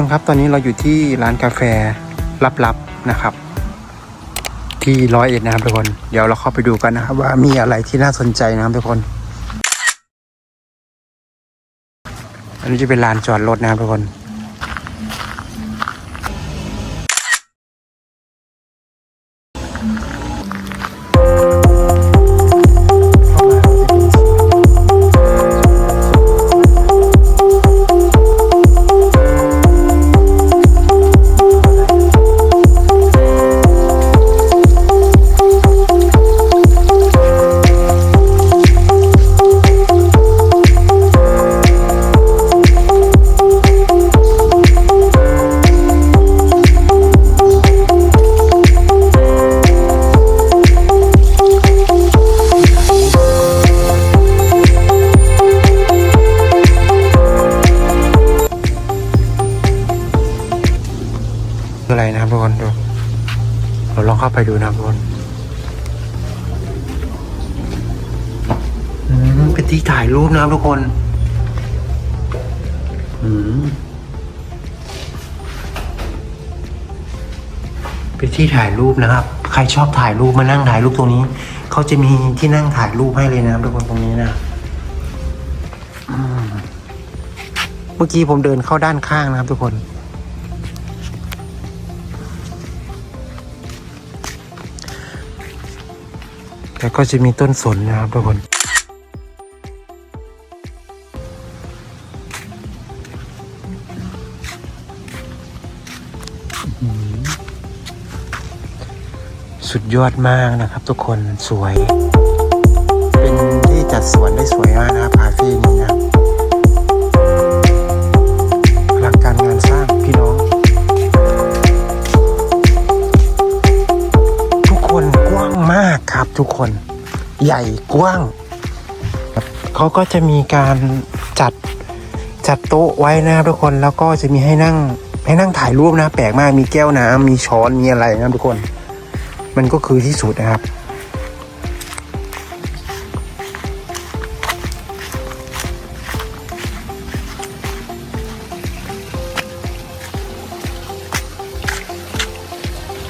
คนครับตอนนี้เราอยู่ที่ร้านกาแฟลับๆนะครับ ที่ร้อยเอ็ดนะครับทุกคนเดี๋ยวเราเข้าไปดูกันนะครับ ว่ามีอะไรที่น่าสนใจนะครับทุกคน อันนี้จะเป็นลานจอดรถนะครับทุกคน นะครับทุกคนดูเราลองเข้าไปดูนะครับทุกคนอืมเป็นที่ถ่ายรูปนะครับทุกคน อืมเป็นที่ถ่ายรูปนะครับ ใครชอบถ่ายรูปมานั่งถ่ายรูปตรงนี้ เขาจะมีที่นั่งถ่ายรูปให้เลยนะครับทุกคนตรงนี้นะเมื่อกี้ผมเดินเข้าด้านข้างนะครับทุกคน แล้วก็จะมีต้นสนนะครับทุกคนสุดยอดมากนะครับ ทุกคนสวย เป็นที่จัดสวนได้สวยมากนะครับคาเฟ่นี้นะครับอลังการงาน ใหญ่กว้าง เขาก็จะมีการจัดจัดโต๊ะไว้นะครับทุกคนแล้วก็จะมีให้นั่งให้นั่งถ่ายรูปนะแปลกมากมีแก้วน้ำมีช้อนมีอะไรนะครับทุกคน มันก็คือที่สุดนะครับ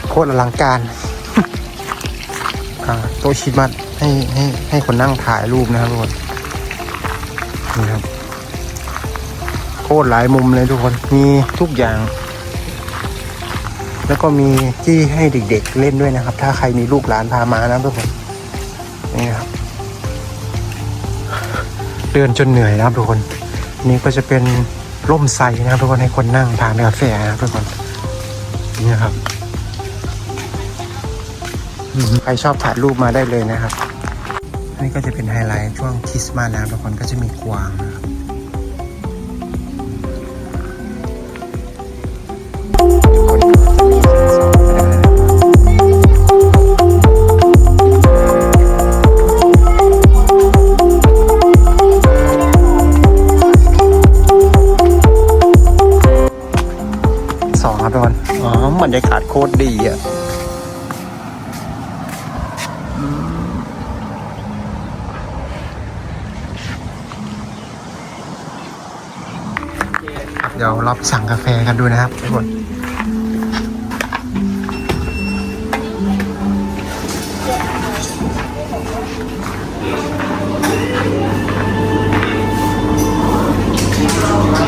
โคตรอลังการ โต๊ะชิมัดให้ให้ให้คนนั่งถ่ายรูปนะครับทุกคนนี่ครับโคตรหลายมุมเลยทุกคนมีทุกอย่าง แล้วก็มีที่ให้เด็กๆเล่นด้วยนะครับ ถ้าใครมีลูกหลานพามานะทุกคนนี่ครับเดินจนเหนื่อยนะครับทุกคน นี่ก็จะเป็นร่มไทรนะครับทุกคนให้คนนั่งทานกาแฟนะครับทุกคนนี่นะครับ ใครชอบถ่ายรูปมาได้เลยนะครับ นี่ก็จะเป็นไฮไลท์ช่วงคริสต์มาสนะครับทุกคนก็จะมีกวางนะครับสองครับสองครับทุกคนอ๋อบรรยากาศโคตรดีอะ ครับเดี๋ยวเราไปสั่งกาแฟกันดูนะครับทุกคน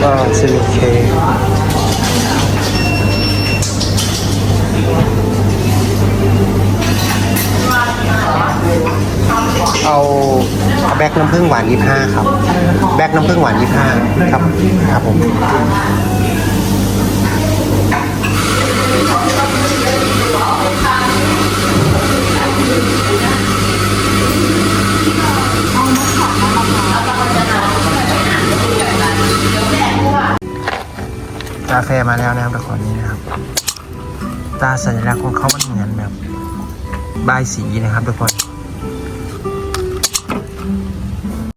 ก็ซื้อเค้ก น้ำผึ้งหวานยี่ห้าครับ แบกน้ำผึ้งหวานยี่ห้าครับครับผมกาแฟมาแล้วนะครับทุกคนนี่นะครับตาสัญลักษณ์ของเขามันเหมือนแบบบายสีนะครับทุกคน